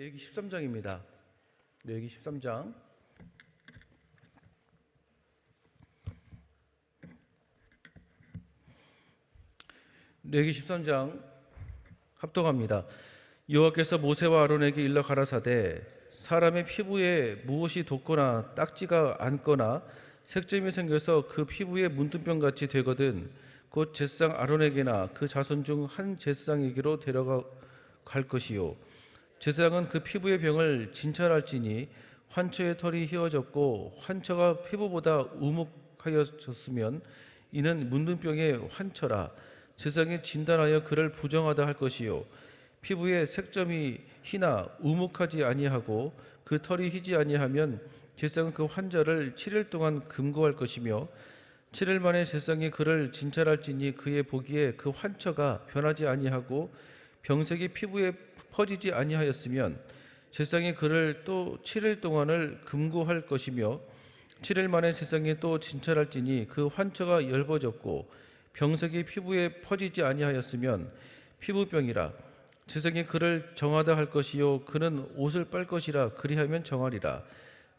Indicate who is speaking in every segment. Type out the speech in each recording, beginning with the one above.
Speaker 1: 레기 13장입니다. 레기 13장. 레기 13장 합독합니다. 여호와께서 모세와 아론에게 일러 가라사대 사람의 피부에 무엇이 돋거나 딱지가 앉거나 색점이 생겨서 그 피부에 문둥병 같이 되거든 곧 제사장 아론에게나 그 자손 중 한 제사장에게로 데려가 갈 것이요 제사장은 그 피부의 병을 진찰할지니 환처의 털이 휘어졌고 환처가 피부보다 우묵하여졌으면 이는 문둥병의 환처라. 제사장이 진단하여 그를 부정하다 할 것이요. 피부에 색점이 희나 우묵하지 아니하고 그 털이 희지 아니하면 제사장은 그 환자를 7일 동안 금고할 것이며 7일 만에 제사장이 그를 진찰할지니 그의 보기에 그 환처가 변하지 아니하고 병색이 피부에 퍼지지 아니하였으면 제사장이 그를 또 7일 동안을 금고할 것이며 7일 만에 세상에 또 진찰할지니 그 환처가 엷어졌고 병색이 피부에 퍼지지 아니하였으면 피부병이라. 세상에 그를 정하다 할 것이요 그는 옷을 빨 것이라 그리하면 정하리라.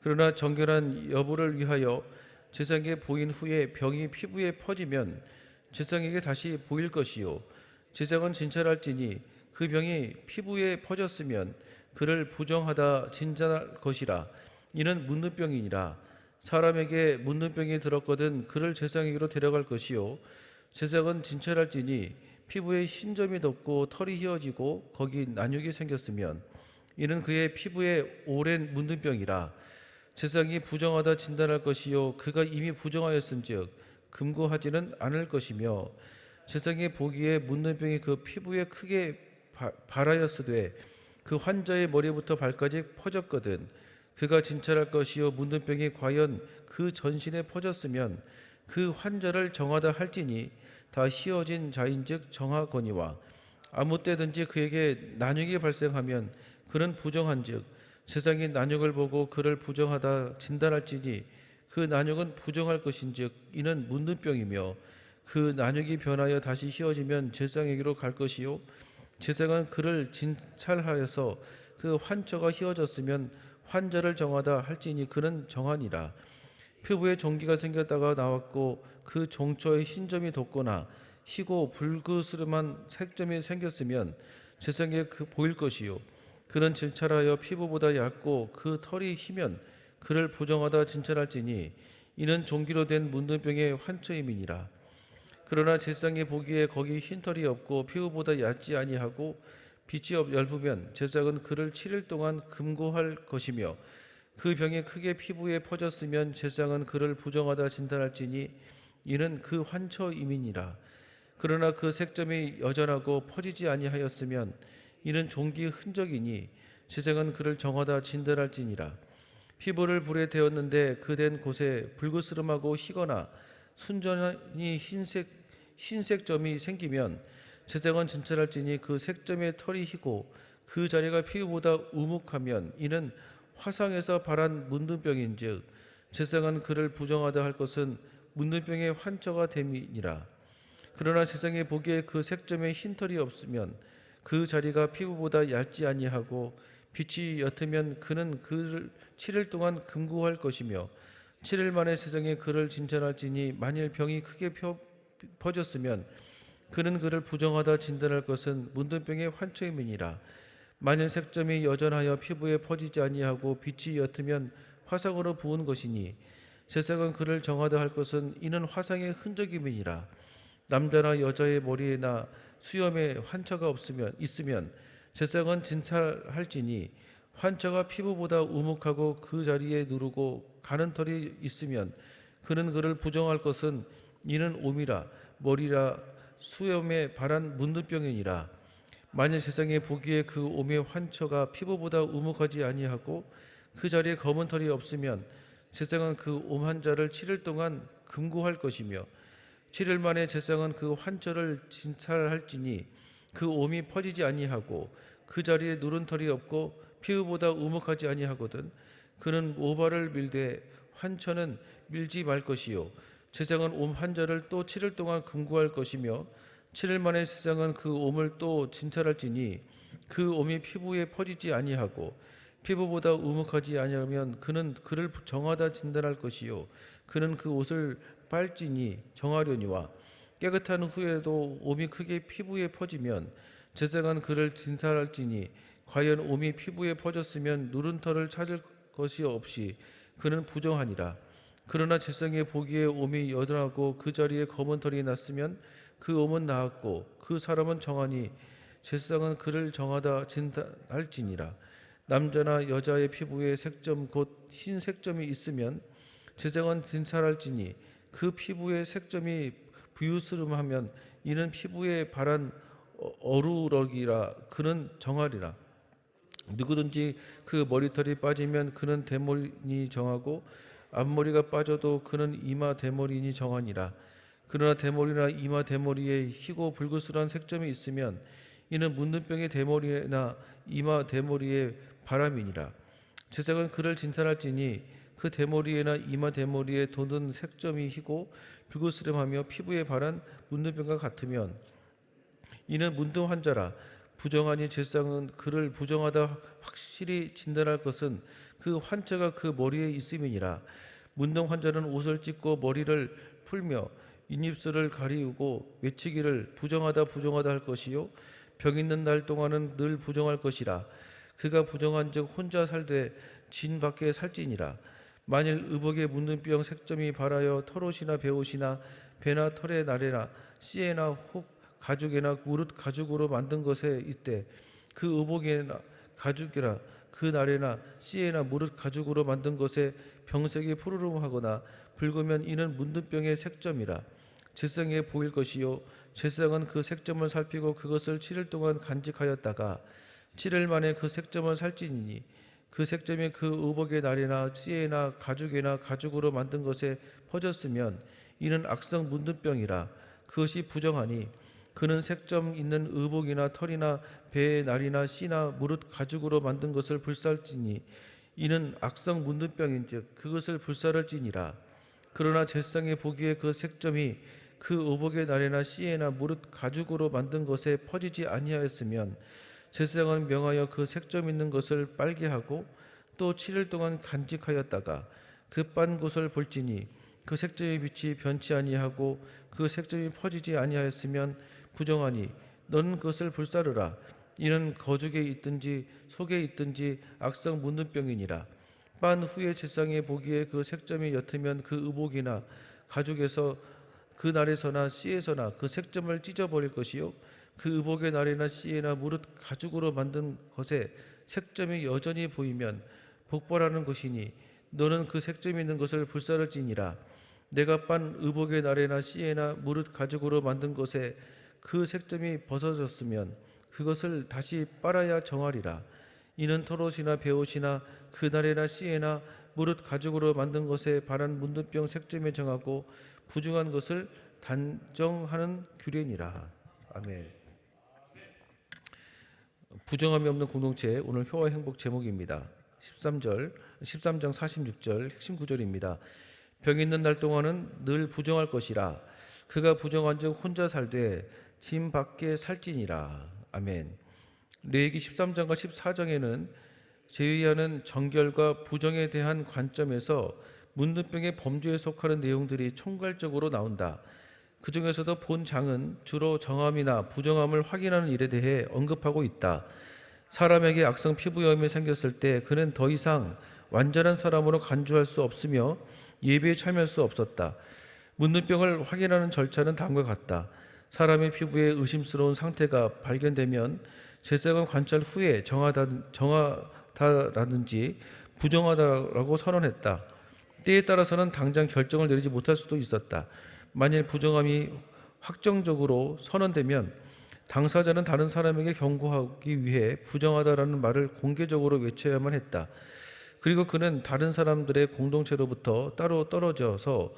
Speaker 1: 그러나 정결한 여부를 위하여 제사장에게 보인 후에 병이 피부에 퍼지면 제사장에게 다시 보일 것이요. 제사장은 진찰할지니 그 병이 피부에 퍼졌으면 그를 부정하다 진짠할 것이라. 이는 문둥병이니라. 사람에게 문둥병이 들었거든 그를 제사장에게로 데려갈 것이요. 제사장은 진찰할지니 피부에 흰점이 돋고 털이 휘어지고 거기 난육이 생겼으면 이는 그의 피부에 오랜 문둥병이라. 제사장이 부정하다 진단할 것이요. 그가 이미 부정하였은즉 금고하지는 않을 것이며 제사장이 보기에 문둥병이 그 피부에 크게 바- 발하였으되 그 환자의 머리부터 발까지 퍼졌거든. 그가 진찰할 것이요 문둥병이 과연 그 전신에 퍼졌으면 그 환자를 정하다 할지니 다 휘어진 자인즉 정하거니와 아무 때든지 그에게 난육이 발생하면 그는 부정한즉 세상이 난육을 보고 그를 부정하다 진단할지니 그 난육은 부정할 것인즉 이는 문둥병이며 그 난육이 변하여 다시 휘어지면 제사장에게로 갈 것이요 제사장은 그를 진찰하여서 그 환처가 휘어졌으면 환자를 정하다 할지니 그는 정하니라. 피부에 종기가 생겼다가 나왔고 그 종초에 흰 점이 돋거나 희고 불그스름한 색점이 생겼으면 제사장에 그 보일 것이요. 그는 진찰하여 피부보다 얇고 그 털이 희면 그를 부정하다 진찰할지니 이는 종기로 된 문둥병의 환처임이니라 그러나 제사장이 보기에 거기 흰털이 없고 피부보다 얕지 아니하고 빛이 없- 엷으면 제사장은 그를 7일 동안 금고할 것이며 그 병이 크게 피부에 퍼졌으면 제사장은 그를 부정하다 진단할지니 이는 그 환처임이니라. 그러나 그 색점이 여전하고 퍼지지 아니하였으면 이는 종기 흔적이니 제사장은 그를 정하다 진단할지니라. 피부를 불에 데웠는데 그 된 곳에 불그스름하고 희거나 순전히 흰색 흰색 점이 생기면 제사장은 진찰할지니 그 색점의 털이 희고 그 자리가 피부보다 우묵하면 이는 화상에서 발한 문둥병인즉 제사장은 그를 부정하다 할 것은 문둥병의 환처가 됨이니라. 그러나 세상에 보기에 그 색점에 흰털이 없으면 그 자리가 피부보다 얇지 아니하고 빛이 옅으면 그는 그를 7일 동안 금고할 것이며 7일 만에 세상에 그를 진찰할지니 만일 병이 크게 펴, 퍼졌으면 그는 그를 부정하다 진단할 것은 문둥병의 환처임이니라. 만일 색점이 여전하여 피부에 퍼지지 아니하고 빛이 옅으면 화상으로 부은 것이니 세상은 그를 정하다 할 것은 이는 화상의 흔적임이니라. 남자나 여자의 머리에나 수염에 환처가 없으면 있으면 세상은 진찰할지니 환처가 피부보다 우묵하고 그 자리에 누르고 가는 털이 있으면 그는 그를 부정할 것은 이는 옴이라 머리라 수염에 발한 문둥병이니라. 만일 세상에 보기에 그 옴의 환처가 피부보다 우묵하지 아니하고 그 자리에 검은 털이 없으면 세상은 그 옴 환자를 7일 동안 금고할 것이며 7일 만에 제사장은 그 환처를 진찰할지니 그 옴이 퍼지지 아니하고 그 자리에 누른 털이 없고 피부보다 우묵하지 아니하거든 그는 모발을 밀되 환처는 밀지 말 것이요 제사장은 옴 환자를 또 7일 동안 금고할 것이며 7일 만에 세상은 그 옴을 또 진찰할지니 그 몸이 피부에 퍼지지 아니하고 피부보다 우묵하지 아니하면 그는 그를 정하다 진단할 것이요. 그는 그 옷을 빨지니 정하려니와 깨끗한 후에도 몸이 크게 피부에 퍼지면 제사관 그를 진찰할지니 과연 몸이 피부에 퍼졌으면 누른 털을 찾을 것이 없이 그는 부정하니라 그러나 제사장의 보기에 몸이 여드하고 그 자리에 검은 털이 났으면 그 몸은 나았고 그 사람은 정하니 제사장은 그를 정하다 진단할지니라. 남자나 여자의 피부에 색점 곧 흰 색점이 있으면 제사장은 진찰할지니 그 피부에 색점이 부유스름하면 이는 피부에 바란 어- 어루럭이라 그는 정하리라. 누구든지 그 머리털이 빠지면 그는 대머리니 정하고 앞머리가 빠져도 그는 이마 대머리니 정하니라. 그러나 대머리나 이마 대머리에 희고 불그스런 색점이 있으면 이는 문둥병의 대머리나 이마 대머리에 바람이니라. 제사장은 그를 진찰할지니 그 대머리에나 이마 대머리에 돋은 색점이 희고 불그스름하며 피부에 바란 문둥병과 같으면 이는 문둥 환자라. 부정하니 제사장은 그를 부정하다 확실히 진단할 것은 그 환자가 그 머리에 있음이니라. 문둥 환자는 옷을 찢고 머리를 풀며 잇입술을 가리우고 외치기를 부정하다 부정하다 할 것이요. 병 있는 날 동안은 늘 부정할 것이라. 그가 부정한즉 혼자 살되 진 밖에 살지니라. 만일 의복에 묻는 병 색점이 발하여 털옷이나 배옷이나 배나 털의 나래나 씨에나 혹 가죽에나 무릇 가죽으로 만든 것에 있대 그 의복에나 가죽이라 그 날에나 씨에나 무릇 가죽으로 만든 것에 병색이 푸르름하거나 붉으면 이는 문둥병의 색점이라 제성에 보일 것이요 제성은 그 색점을 살피고 그것을 7일 동안 간직하였다가 7일 만에 그 색점을 살찌니 그 색점이 그 의복의 날이나 찌에나 가죽에나 가죽으로 만든 것에 퍼졌으면 이는 악성 문둥병이라 그것이 부정하니 그는 색점 있는 의복이나 털이나 배의 날이나 씨나 무릇 가죽으로 만든 것을 불살지니 이는 악성 문둥병인즉 그것을 불살을지니라. 그러나 제상의 보기에 그 색점이 그 의복의 날에나 씨에나 무릇 가죽으로 만든 것에 퍼지지 아니하였으면 제사장은 명하여 그 색점 있는 것을 빨게 하고 또 7일 동안 간직하였다가 그빤 곳을 볼지니 그 색점의 빛이 변치 아니하고 그 색점이 퍼지지 아니하였으면 부정하니 너는 그것을 불사르라. 이는 거죽에 있든지 속에 있든지 악성 문둥병이니라. 빤 후에 제상의 보기에 그 색점이 옅으면 그 의복이나 가죽에서 그 날에서나 씨에서나 그 색점을 찢어버릴 것이요. 그 의복의 날이나 씨에나 무릇 가죽으로 만든 것에 색점이 여전히 보이면 복벌하는 것이니 너는 그 색점이 있는 것을 불사를지니라. 내가 빤 의복의 날에나 씨에나 무릇 가죽으로 만든 것에 그 색점이 벗어졌으면 그것을 다시 빨아야 정하리라 이는 털옷이나 배옷이나 그 날에나 씨에나 무릇 가죽으로 만든 것에 바란 문둥병 색점에 정하고 부중한 것을 단정하는 규례니라 아멘. 부정함이 없는 공동체 오늘 효와 행복 제목입니다. 13절 13장 46절 핵심 구절입니다. 병 있는 날 동안은 늘 부정할 것이라 그가 부정한 즉 혼자 살되 짐 밖에 살지니라 아멘. 레위기 13장과 14장에는 제의하는 정결과 부정에 대한 관점에서 문둥병의 범죄에 속하는 내용들이 총괄적으로 나온다. 그 중에서도 본 장은 주로 정함이나 부정함을 확인하는 일에 대해 언급하고 있다. 사람에게 악성 피부염이 생겼을 때 그는 더 이상 완전한 사람으로 간주할 수 없으며 예배에 참여할 수 없었다. 문둥병을 확인하는 절차는 다음과 같다. 사람의 피부에 의심스러운 상태가 발견되면 제사관 관찰 후에 정하다, 정하다라든지 부정하다라고 선언했다. 때에 따라서는 당장 결정을 내리지 못할 수도 있었다. 만일 부정함이 확정적으로 선언되면 당사자는 다른 사람에게 경고하기 위해 부정하다라는 말을 공개적으로 외쳐야만 했다. 그리고 그는 다른 사람들의 공동체로부터 따로 떨어져서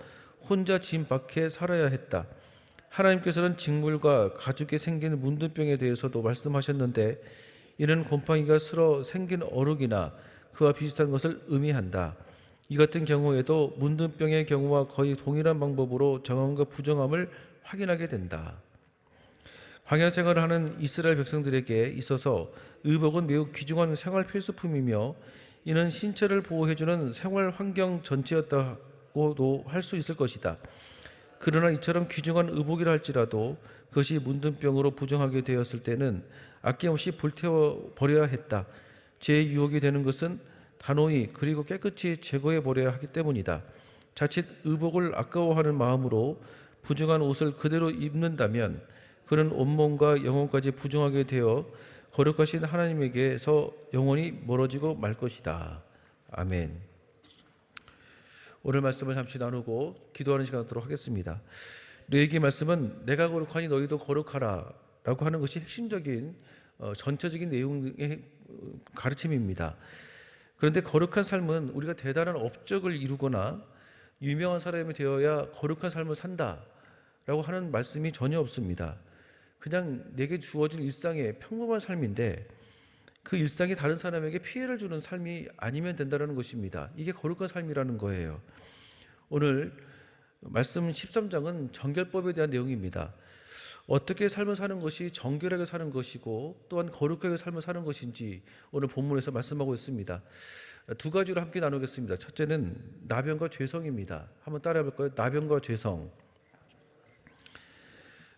Speaker 1: 혼자 짐 밖에 살아야 했다. 하나님께서는 직물과 가죽에 생기는 문둥병에 대해서도 말씀하셨는데 이는 곰팡이가 슬어 생긴 어룩이나 그와 비슷한 것을 의미한다. 이 같은 경우에도 문둥병의 경우와 거의 동일한 방법으로 정함과 부정함을 확인하게 된다. 광야 생활을 하는 이스라엘 백성들에게 있어서 의복은 매우 귀중한 생활 필수품이며 이는 신체를 보호해주는 생활 환경 전체였다고도 할 수 있을 것이다. 그러나 이처럼 귀중한 의복이라 할지라도 그것이 문둥병으로 부정하게 되었을 때는 아낌없이 불태워 버려야 했다. 제 유혹이 되는 것은 단호히 그리고 깨끗이 제거해 버려야 하기 때문이다. 자칫 의복을 아까워하는 마음으로 부정한 옷을 그대로 입는다면 그는 온몸과 영혼까지 부정하게 되어 거룩하신 하나님에게서 영원히 멀어지고 말 것이다. 아멘. 오늘 말씀을 잠시 나누고 기도하는 시간 갖도록 하겠습니다. 너에게 말씀은 내가 거룩하니 너희도 거룩하라라고 하는 것이 핵심적인 어, 전체적인 내용의 가르침입니다. 그런데 거룩한 삶은 우리가 대단한 업적을 이루거나 유명한 사람이 되어야 거룩한 삶을 산다라고 하는 말씀이 전혀 없습니다. 그냥 내게 주어진 일상의 평범한 삶인데 그 일상이 다른 사람에게 피해를 주는 삶이 아니면 된다는 것입니다. 이게 거룩한 삶이라는 거예요. 오늘 말씀 13장은 정결법에 대한 내용입니다. 어떻게 삶을 사는 것이 정결하게 사는 것이고 또한 거룩하게 삶을 사는 것인지 오늘 본문에서 말씀하고 있습니다. 두 가지로 함께 나누겠습니다. 첫째는 나병과 죄성입니다. 한번 따라해 볼까요? 나병과 죄성.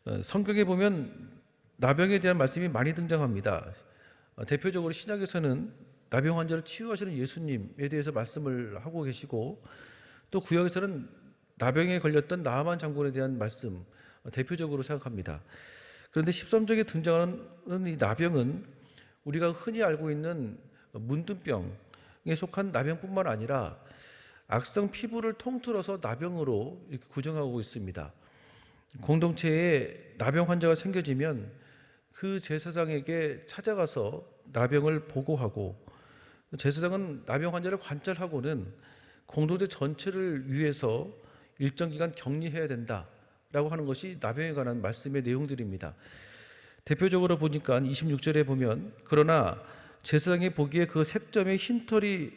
Speaker 1: 어, 성경에 보면 나병에 대한 말씀이 많이 등장합니다. 어, 대표적으로 신약에서는 나병 환자를 치유하시는 예수님에 대해서 말씀을 하고 계시고 또 구약에서는 나병에 걸렸던 나아만 장군에 대한 말씀 어, 대표적으로 생각합니다. 그런데 13장에 등장하는 이 나병은 우리가 흔히 알고 있는 문둥병에 속한 나병뿐만 아니라 악성 피부를 통틀어서 나병으로 이렇게 구정하고 있습니다. 공동체에 나병 환자가 생겨지면 그 제사장에게 찾아가서 나병을 보고하고 제사장은 나병 환자를 관찰하고는 공동체 전체를 위해서 일정 기간 격리해야 된다라고 하는 것이 나병에 관한 말씀의 내용들입니다. 대표적으로 보니까 26절에 보면 그러나 제사장이 보기에 그 색점에 흰털이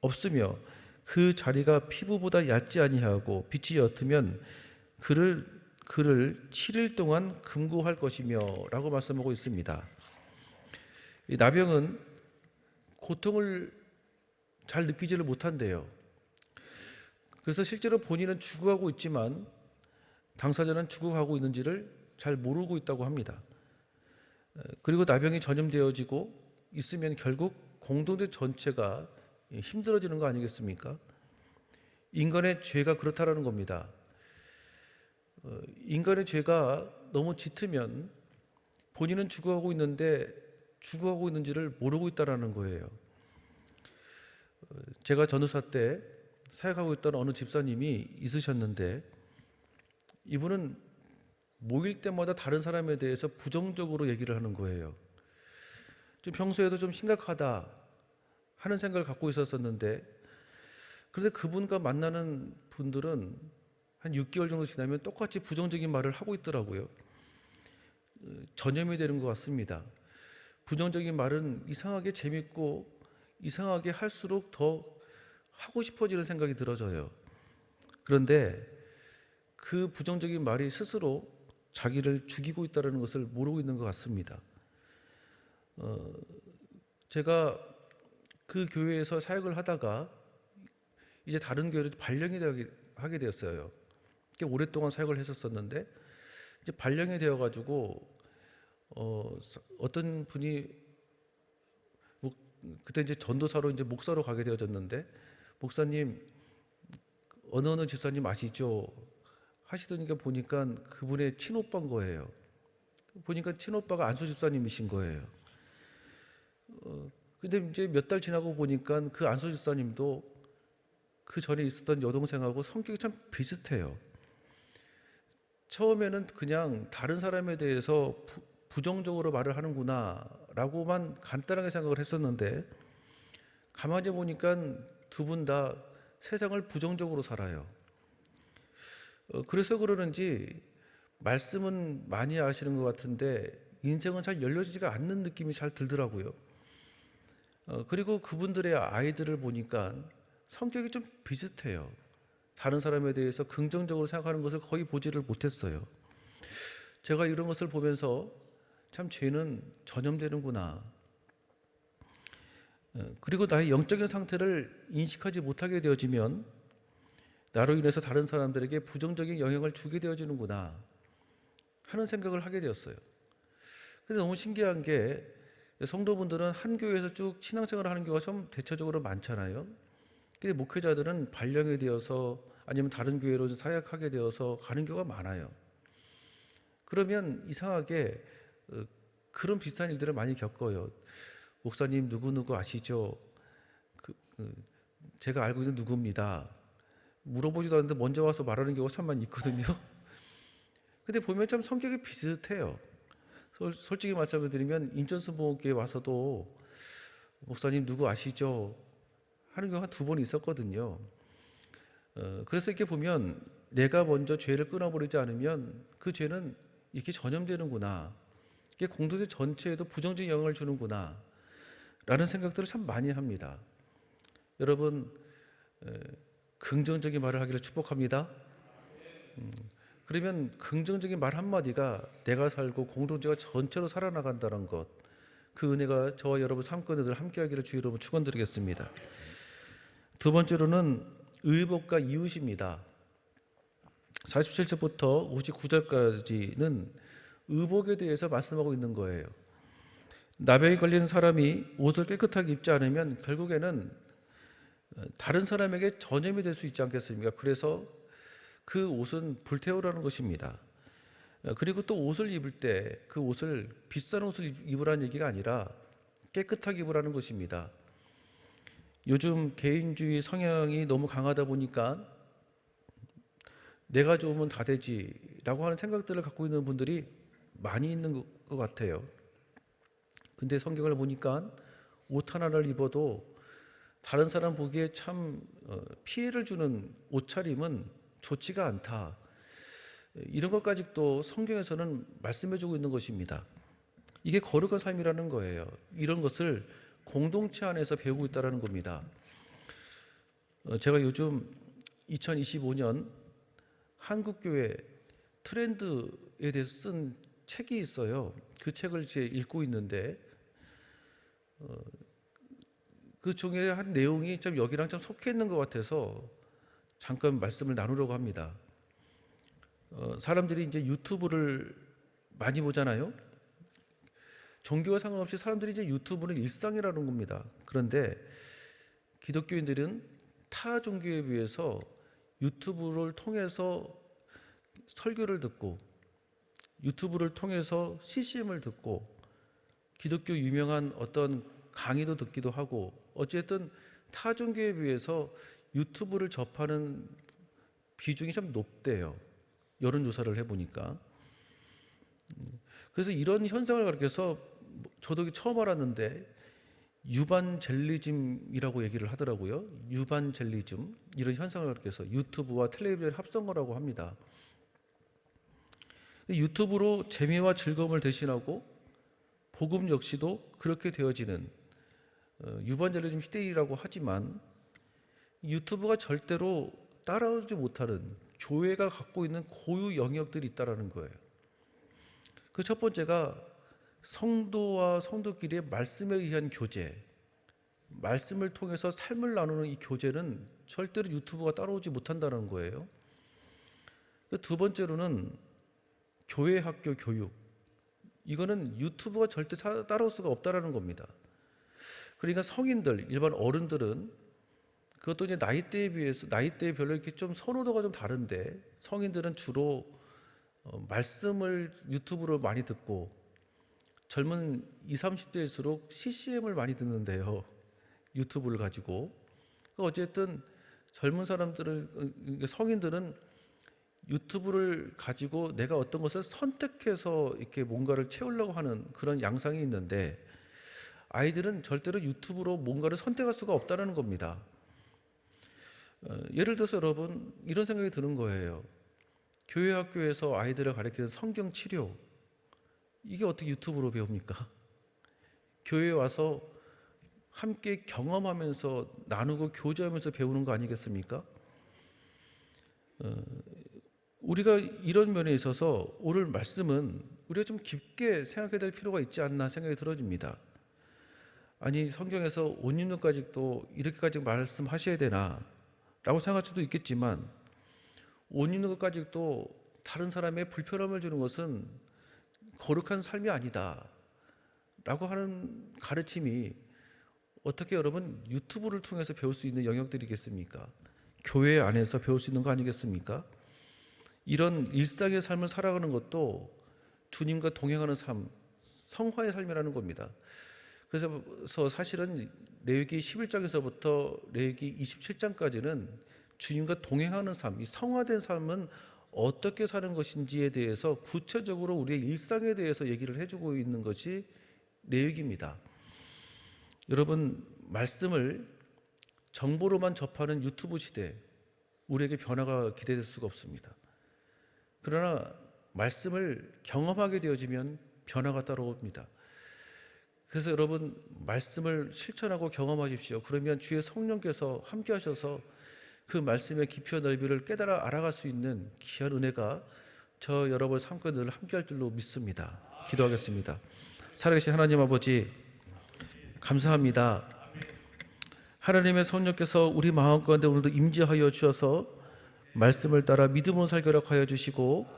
Speaker 1: 없으며 그 자리가 피부보다 얕지 아니하고 빛이 옅으면 그를 그를 7일 동안 금고할 것이며라고 말씀하고 있습니다. 이 나병은 고통을 잘 느끼지를 못한대요. 그래서 실제로 본인은 죽어가고 있지만 당사자는 죽어가고 있는지를 잘 모르고 있다고 합니다. 그리고 나병이 전염되어지고 있으면 결국 공동체 전체가 힘들어지는 거 아니겠습니까? 인간의 죄가 그렇다라는 겁니다. 어, 인간의 죄가 너무 짙으면 본인은 죽어가고 있는데 죽어가고 있는지를 모르고 있다라는 거예요. 어, 제가 전도사 때 사역하고 있던 어느 집사님이 있으셨는데 이분은 모일 때마다 다른 사람에 대해서 부정적으로 얘기를 하는 거예요. 좀 평소에도 좀 심각하다 하는 생각을 갖고 있었었는데 그런데 그분과 만나는 분들은 한 6개월 정도 지나면 똑같이 부정적인 말을 하고 있더라고요. 전염이 되는 것 같습니다. 부정적인 말은 이상하게 재밌고 이상하게 할수록 더 하고 싶어지는 생각이 들어져요. 그런데 그 부정적인 말이 스스로 자기를 죽이고 있다는 것을 모르고 있는 것 같습니다. 어, 제가 그 교회에서 사역을 하다가 이제 다른 교회로 발령이 하게 되었어요. 꽤 오랫동안 사역을 했었었는데 이제 발령이 되어 가지고 어 어떤 분이 뭐 그때 이제 전도사로 이제 목사로 가게 되어졌는데 목사님 어느 어느 집사님 아시죠? 하시더니까 보니까 그분의 친오빠인 거예요. 보니까 친오빠가 안수 집사님이신 거예요. 어, 근데 이제 몇 달 지나고 보니까 그 안수 집사님도 그 전에 있었던 여동생하고 성격이 참 비슷해요. 처음에는 그냥 다른 사람에 대해서 부, 부정적으로 말을 하는구나라고만 간단하게 생각을 했었는데 가만히 보니까 두 분 다 세상을 부정적으로 살아요. 어, 그래서 그러는지 말씀은 많이 아시는 것 같은데 인생은 잘 열려지지가 않는 느낌이 잘 들더라고요. 어, 그리고 그분들의 아이들을 보니까 성격이 좀 비슷해요. 다른 사람에 대해서 긍정적으로 생각하는 것을 거의 보지를 못했어요. 제가 이런 것을 보면서 참 죄는 전염되는구나. 어, 그리고 나의 영적인 상태를 인식하지 못하게 되어지면 나로 인해서 다른 사람들에게 부정적인 영향을 주게 되어지는구나 하는 생각을 하게 되었어요. 그래서 너무 신기한 게 성도분들은 한 교회에서 쭉 신앙생활을 하는 경우가 좀 대체적으로 많잖아요. 근데 목회자들은 발령이 되어서 아니면 다른 교회로 사역하게 되어서 가는 경우가 많아요. 그러면 이상하게 어, 그런 비슷한 일들을 많이 겪어요. 목사님 누구 누구 아시죠? 그, 그, 제가 알고 있는 누구입니다. 물어보지도 않는데 먼저 와서 말하는 경우가 참 많이 있거든요. 근데 보면 참 성격이 비슷해요. 솔- 솔직히 말씀을 드리면 인천수목교에 와서도 목사님 누구 아시죠? 하는 경우가 두 번 있었거든요. 어, 그래서 이렇게 보면 내가 먼저 죄를 끊어버리지 않으면 그 죄는 이렇게 전염되는구나. 이게 공동체 전체에도 부정적인 영향을 주는구나. 라는 생각들을 참 많이 합니다. 여러분, 에, 긍정적인 말을 하기를 축복합니다. 음, 그러면 긍정적인 말 한마디가 내가 살고 공동체가 전체로 살아나간다는 것, 그 은혜가 저와 여러분 삶가운데 함께 하기를 주의 여러분 축원드리겠습니다. 두 번째로는 의복과 이웃입니다. 47절부터 59절까지는 의복에 대해서 말씀하고 있는 거예요. 나병에 걸린 사람이 옷을 깨끗하게 입지 않으면 결국에는 어, 다른 사람에게 전염이 될 수 있지 않겠습니까? 그래서 그 옷은 불태우라는 것입니다. 어, 그리고 또 옷을 입을 때 그 옷을 비싼 옷을 입- 입으라는 얘기가 아니라 깨끗하게 입으라는 것입니다. 요즘 개인주의 성향이 너무 강하다 보니까 내가 좋으면 다 되지라고 하는 생각들을 갖고 있는 분들이 많이 있는 것- 것 같아요. 근데 성경을 보니까 옷 하나를 입어도 다른 사람 보기에 참 어, 피해를 주는 옷차림은 좋지가 않다. 이런 것까지 또 성경에서는 말씀해주고 있는 것입니다. 이게 거룩한 삶이라는 거예요. 이런 것을 공동체 안에서 배우고 있다는 겁니다. 어, 제가 요즘 2025년 한국교회 트렌드에 대해서 쓴 책이 있어요. 그 책을 이제 읽고 있는데 어, 그 중에 한 내용이 좀 여기랑 좀 속해 있는 것 같아서 잠깐 말씀을 나누려고 합니다. 어, 사람들이 이제 유튜브를 많이 보잖아요. 종교와 상관없이 사람들이 이제 유튜브는 일상이라는 겁니다. 그런데 기독교인들은 타 종교에 비해서 유튜브를 통해서 설교를 듣고 유튜브를 통해서 CCM을 듣고 기독교 유명한 어떤 강의도 듣기도 하고 어쨌든 타 종교에 비해서 유튜브를 접하는 비중이 좀 높대요. 여론조사를 해보니까. 음, 그래서 이런 현상을 가리켜서 저도 처음 알았는데 유반젤리즘이라고 얘기를 하더라고요. 유반젤리즘 이런 현상을 가리켜서 유튜브와 텔레비전 합성어라고 합니다. 유튜브로 재미와 즐거움을 대신하고 복음 역시도 그렇게 되어지는 어, 유반젤리즘 시대이라고 하지만 유튜브가 절대로 따라오지 못하는 교회가 갖고 있는 고유 영역들이 있다라는 거예요. 그 첫 번째가 성도와 성도끼리의 말씀에 의한 교제, 말씀을 통해서 삶을 나누는 이 교제는 절대로 유튜브가 따라오지 못한다는 거예요. 그두 번째로는 교회 학교 교육. 이거는 유튜브가 절대 사- 따라올 수가 없다라는 겁니다. 그러니까 성인들, 일반 어른들은 그것도 이제 나이대에 비해서 나이대에 별로 이렇게 좀 선호도가 좀 다른데 성인들은 주로 어, 말씀을 유튜브로 많이 듣고 젊은 20, 30대일수록 CCM을 많이 듣는데요. 유튜브를 가지고. 그 어쨌든 젊은 사람들은 어, 성인들은 유튜브를 가지고 내가 어떤 것을 선택해서 이렇게 뭔가를 채우려고 하는 그런 양상이 있는데 아이들은 절대로 유튜브로 뭔가를 선택할 수가 없다는 겁니다. 어, 예를 들어서 여러분 이런 생각이 드는 거예요. 교회 학교에서 아이들을 가르치는 성경 치료 이게 어떻게 유튜브로 배웁니까? 교회에 와서 함께 경험하면서 나누고 교제하면서 배우는 거 아니겠습니까? 어, 우리가 이런 면에 있어서 오늘 말씀은 우리가 좀 깊게 생각해야 될 필요가 있지 않나 생각이 들어집니다. 아니 성경에서 옷 입는 까지도 이렇게까지 말씀하셔야 되나 라고 생각할 수도 있겠지만 옷 입는 것까지도 다른 사람의 불편함을 주는 것은 거룩한 삶이 아니다 라고 하는 가르침이 어떻게 여러분 유튜브를 통해서 배울 수 있는 영역들이겠습니까? 교회 안에서 배울 수 있는 거 아니겠습니까? 이런 일상의 삶을 살아가는 것도 주님과 동행하는 삶, 성화의 삶이라는 겁니다. 그래서 사실은 레위기 11장에서부터 레위기 27장까지는 주님과 동행하는 삶, 이 성화된 삶은 어떻게 사는 것인지에 대해서 구체적으로 우리의 일상에 대해서 얘기를 해주고 있는 것이 레위기입니다. 여러분 말씀을 정보로만 접하는 유튜브 시대 우리에게 변화가 기대될 수가 없습니다. 그러나 말씀을 경험하게 되어지면 변화가 따라옵니다. 그래서 여러분 말씀을 실천하고 경험하십시오. 그러면 주의 성령께서 함께 하셔서 그 말씀의 깊이와 넓이를 깨달아 알아갈 수 있는 귀한 은혜가 저 여러분의 삶과 늘 함께할 줄로 믿습니다. 기도하겠습니다. 살아계신 하나님 아버지 감사합니다. 하나님의 성령께서 우리 마음 가운데 오늘도 임재하여 주셔서 말씀을 따라 믿음으로 살도록 하여 주시고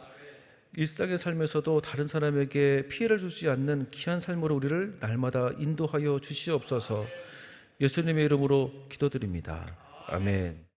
Speaker 1: 일상의 삶에서도 다른 사람에게 피해를 주지 않는 귀한 삶으로 우리를 날마다 인도하여 주시옵소서. 예수님의 이름으로 기도드립니다. 아멘.